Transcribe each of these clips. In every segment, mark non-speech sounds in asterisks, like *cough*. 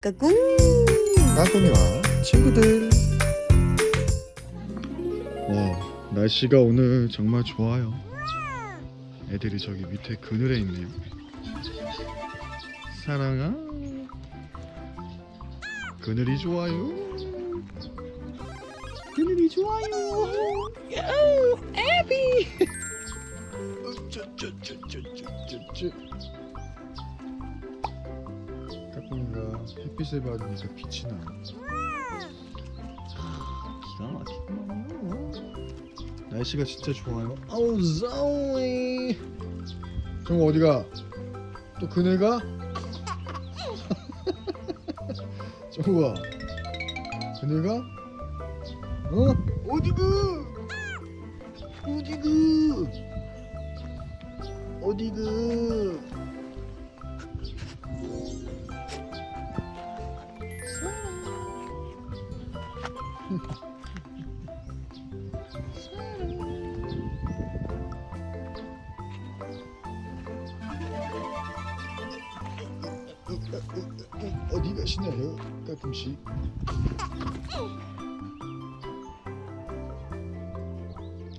까꿍. 땅콩이와 친구들. 와 날씨가 오늘 정말 좋아요. 애들이 저기 밑에 그늘에 있네요. 사랑아. 그늘이 좋아요. 그늘이 좋아요. 애비. 쭈쭈쭈쭈쭈쭈쭈 까꿍이가 햇빛을 받으니까 빛이 나요 기가 막히구만요. 날씨가 진짜 좋아요. 아우 자오이. 정우 어디가? 또 그네가? *laughs* 정우가 그네가? 어? 어디가? 어디가? 어디가? 어디 가시나요? 가끔씩.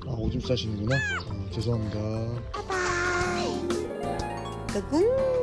아 오줌 싸시는구나. 아, 죄송합니다. 까꿍